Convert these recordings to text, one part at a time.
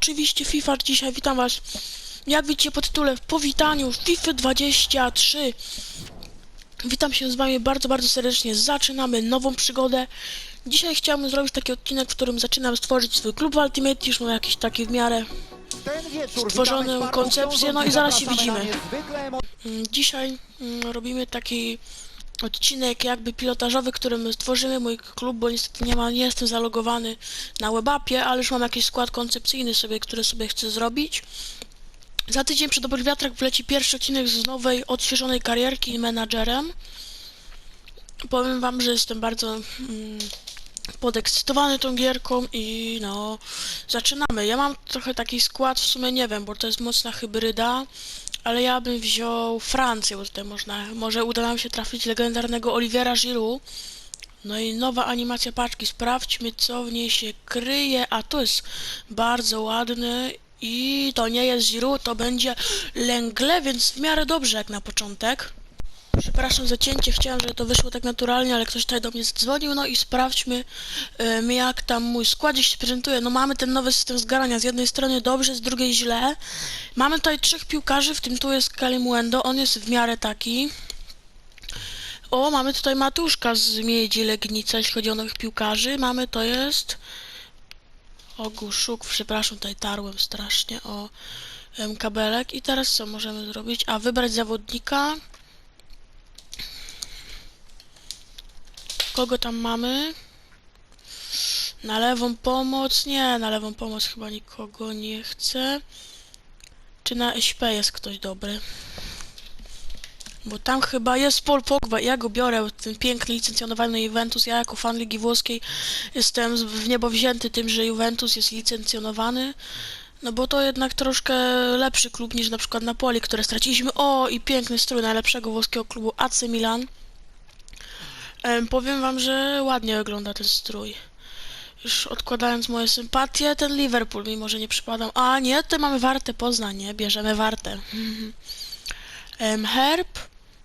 oczywiście FIFA dzisiaj, witam was. Jak widzicie po tytule w powitaniu FIFA 23. Witam się z wami bardzo, bardzo serdecznie. Zaczynamy nową przygodę. Dzisiaj chciałbym zrobić taki odcinek, w którym zaczynam stworzyć swój klub w Ultimate. Już mam jakiś taki w miarę Stworzoną koncepcję, no i zaraz się widzimy. Mm, Dzisiaj mm, robimy taki odcinek jakby pilotażowy, który my stworzymy mój klub, bo niestety nie, ma, nie jestem zalogowany na webapie, ale już mam jakiś skład koncepcyjny sobie, który sobie chcę zrobić. Za tydzień przy Dobrych Wiatrach wleci pierwszy odcinek z nowej, odświeżonej karierki menadżerem. Powiem wam, że jestem bardzo mm, podekscytowany tą gierką i no, zaczynamy. Ja mam trochę taki skład, w sumie nie wiem, bo to jest mocna hybryda, ale ja bym wziął Francję, bo tutaj można, może uda nam się trafić legendarnego Oliviera Giroud. No i nowa animacja paczki, sprawdźmy co w niej się kryje, a to jest bardzo ładny i to nie jest Giroud, to będzie Lenglet, więc w miarę dobrze jak na początek. Przepraszam za cięcie, chciałem, żeby to wyszło tak naturalnie, ale ktoś tutaj do mnie zadzwonił, no i sprawdźmy em, jak tam mój składzik się prezentuje. No mamy ten nowy system zgarania, z jednej strony dobrze, z drugiej źle. Mamy tutaj trzech piłkarzy, w tym tu jest Kalimuendo, on jest w miarę taki. O, mamy tutaj Matuszka z Miedzi Legnica, jeśli chodzi o nowych piłkarzy. Mamy, to jest... Oguszuk, przepraszam, tutaj tarłem strasznie o em, kabelek. I teraz co możemy zrobić? A, wybrać zawodnika. Kogo tam mamy? Na lewą pomoc? Nie, na lewą pomoc chyba nikogo nie chcę. Czy na SP jest ktoś dobry? Bo tam chyba jest Paul Pogba, ja go biorę, ten piękny licencjonowany Juventus. Ja jako fan Ligi Włoskiej jestem w niebo wzięty tym, że Juventus jest licencjonowany. No bo to jednak troszkę lepszy klub niż na przykład Napoli, które straciliśmy. O, i piękny strój najlepszego włoskiego klubu AC Milan. Em, powiem wam, że ładnie wygląda ten strój. Już odkładając moje sympatie, ten Liverpool, mimo że nie przypadam. A nie, tutaj mamy Wartę Poznań, nie? Bierzemy Wartę. Herb,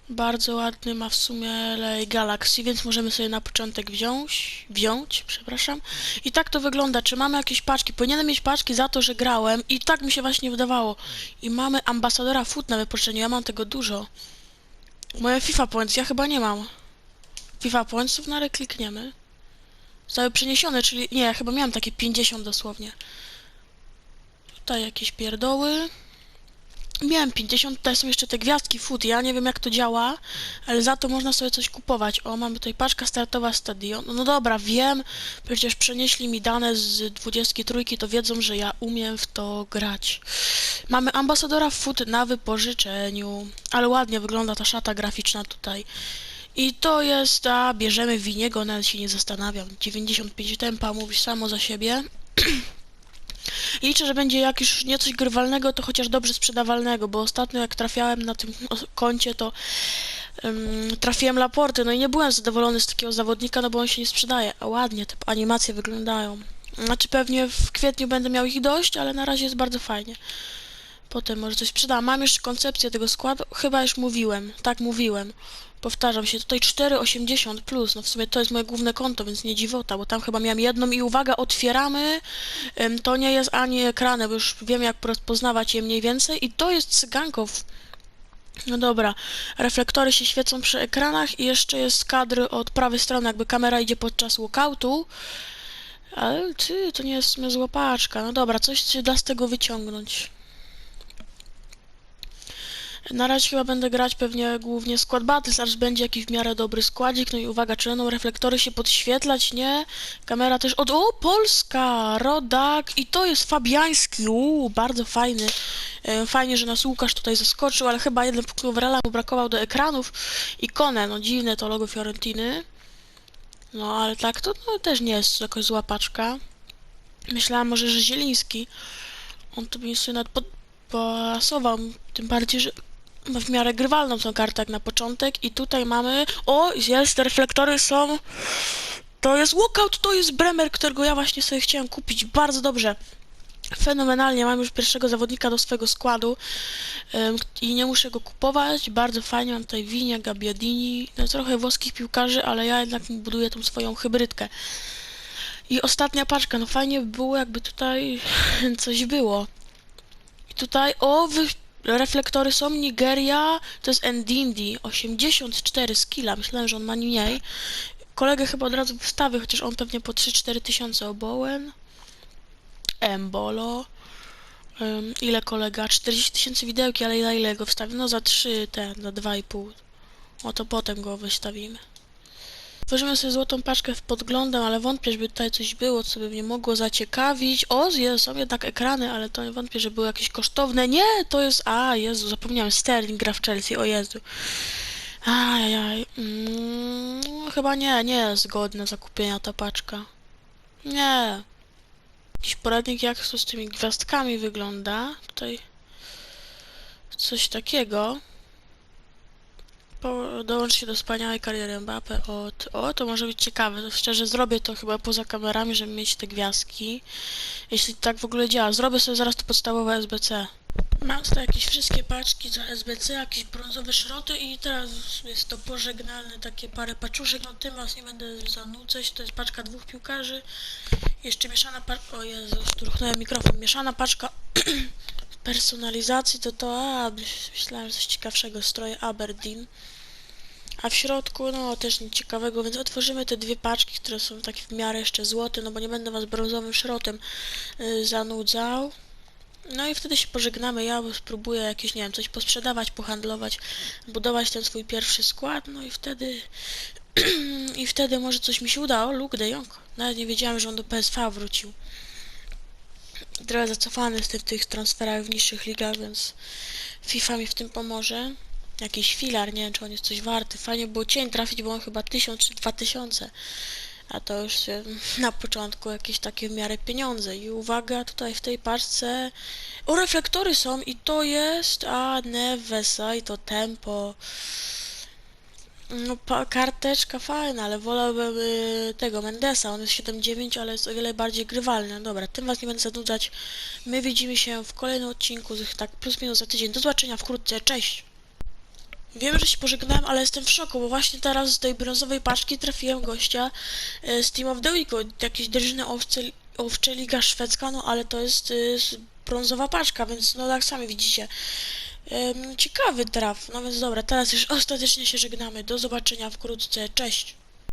bardzo ładny, ma w sumie lej Galaxy, więc możemy sobie na początek wziąć, wziąć, przepraszam. I tak to wygląda, czy mamy jakieś paczki? Powinienem mieć paczki za to, że grałem i tak mi się właśnie wydawało. I mamy ambasadora Foot na wypożyczeniu, ja mam tego dużo. Moje FIFA Points, ja chyba nie mam. FIFA Pointsów, no ale klikniemy. Zostały przeniesione, czyli... Nie, ja chyba miałem takie 50 dosłownie. Tutaj jakieś pierdoły. Miałem 50, tutaj są jeszcze te gwiazdki food. Ja nie wiem jak to działa, ale za to można sobie coś kupować. O, mamy tutaj paczka startowa stadion. No dobra, wiem, przecież przenieśli mi dane z 23, to wiedzą, że ja umiem w to grać. Mamy ambasadora food na wypożyczeniu, ale ładnie wygląda ta szata graficzna tutaj. I to jest, a bierzemy winiego, nawet się nie zastanawiam. 95 tempa mówi samo za siebie. Liczę, że będzie jak już nie coś grywalnego, to chociaż dobrze sprzedawalnego, bo ostatnio jak trafiałem na tym koncie, to ym, trafiłem Laporty, no i nie byłem zadowolony z takiego zawodnika, no bo on się nie sprzedaje. A ładnie te animacje wyglądają. Znaczy pewnie w kwietniu będę miał ich dość, ale na razie jest bardzo fajnie. Potem może coś sprzeda. Mam jeszcze koncepcję tego składu, chyba już mówiłem, tak mówiłem. Powtarzam się, tutaj 4,80 plus, no w sumie to jest moje główne konto, więc nie dziwota, bo tam chyba miałem jedną i uwaga, otwieramy, to nie jest ani ekrany, bo już wiem jak rozpoznawać je mniej więcej i to jest cyganków. No dobra, reflektory się świecą przy ekranach i jeszcze jest kadr od prawej strony, jakby kamera idzie podczas walkoutu. Ale ty, to nie jest w sumie zła paczka. No dobra, coś się da z tego wyciągnąć. Na razie chyba będę grać pewnie głównie skład Battles, aż będzie jakiś w miarę dobry składzik. No i uwaga, czy będą reflektory się podświetlać? Nie. Kamera też od... O, Polska! Rodak! I to jest Fabiański! Uuu, bardzo fajny. E, Fajnie, że nas Łukasz tutaj zaskoczył, ale chyba jeden overalla mu brakował do ekranów. Ikonę, no dziwne to logo Fiorentiny. No, ale tak, to no, też nie jest jakoś zła paczka. Myślałam może, że Zieliński. On to by sobie nawet pod- pasował, tym bardziej, że w miarę grywalną tą kartę jak na początek i tutaj mamy... O, jest, te reflektory są... To jest walkout, to jest Bremer, którego ja właśnie sobie chciałem kupić, bardzo dobrze. Fenomenalnie, mam już pierwszego zawodnika do swojego składu i nie muszę go kupować, bardzo fajnie, mam tutaj Winia, Gabbiadini, no trochę włoskich piłkarzy, ale ja jednak buduję tą swoją hybrydkę. I ostatnia paczka, no fajnie by było, jakby tutaj coś było. I tutaj, o, wy... reflektory są, Nigeria, to jest Ndindi, 84 skilla, myślałem, że on ma mniej. Kolegę chyba od razu wstawię, chociaż on pewnie po 3-4 tysiące obołem. Embolo. Ym, ile kolega? 40 tysięcy widełki, ale za ile go wstawię? No za 3, ten, za 2,5. O to potem go wystawimy. Tworzymy sobie złotą paczkę w podglądem, ale wątpię, żeby tutaj coś było, co by mnie mogło zaciekawić. O, są jednak ekrany, ale to nie wątpię, że były jakieś kosztowne. Nie, to jest... A, Jezu, zapomniałem. Sterling gra w Chelsea, o Jezu. Ajajaj. Mm, chyba nie, nie jest godna zakupienia ta paczka. Nie. Jakiś poradnik, jak to z tymi gwiazdkami wygląda. Tutaj coś takiego. Po, się do wspaniałej kariery Mbappe od... O, to może być ciekawe. Szczerze, zrobię to chyba poza kamerami, żeby mieć te gwiazdki. Jeśli tak w ogóle działa. Zrobię sobie zaraz to podstawowe SBC. Mam tutaj jakieś wszystkie paczki za SBC, jakieś brązowe szroty i teraz jest to pożegnalne takie parę paczuszek. No tym was nie będę zanudzać. To jest paczka dwóch piłkarzy. Jeszcze mieszana paczka... O Jezu, struchnąłem mikrofon. Mieszana paczka personalizacji to to... A, myślałem, coś ciekawszego. Stroje Aberdeen. A w środku, no też nic ciekawego, więc otworzymy te dwie paczki, które są takie w miarę jeszcze złote, no bo nie będę was brązowym szrotem y, zanudzał. No i wtedy się pożegnamy, ja spróbuję jakieś, nie wiem, coś posprzedawać, pohandlować, budować ten swój pierwszy skład, no i wtedy... I wtedy może coś mi się uda. O, Luke de Jong. Nawet nie wiedziałem, że on do PSV wrócił. Trochę zacofany jestem w tych transferach w niższych ligach, więc FIFA mi w tym pomoże. Jakiś filar, nie wiem czy on jest coś warty. Fajnie było cień trafić, bo on chyba 1000 czy 2000. A to już na początku jakieś takie w miarę pieniądze. I uwaga, tutaj w tej paczce... O, reflektory są i to jest... A, Nevesa i to tempo. No, karteczka fajna, ale wolałbym y, tego Mendesa. On jest 7.9, ale jest o wiele bardziej grywalny. Dobra, tym was nie będę zanudzać. My widzimy się w kolejnym odcinku, tak plus minus za tydzień. Do zobaczenia wkrótce, cześć! Wiem, że się pożegnałem, ale jestem w szoku, bo właśnie teraz z tej brązowej paczki trafiłem gościa e, z Team of the Week, jakiejś drużyny owce, owcze Liga Szwedzka, no ale to jest e, brązowa paczka, więc no tak sami widzicie. Ciekawy traf, no więc dobra, teraz już ostatecznie się żegnamy, do zobaczenia wkrótce, cześć!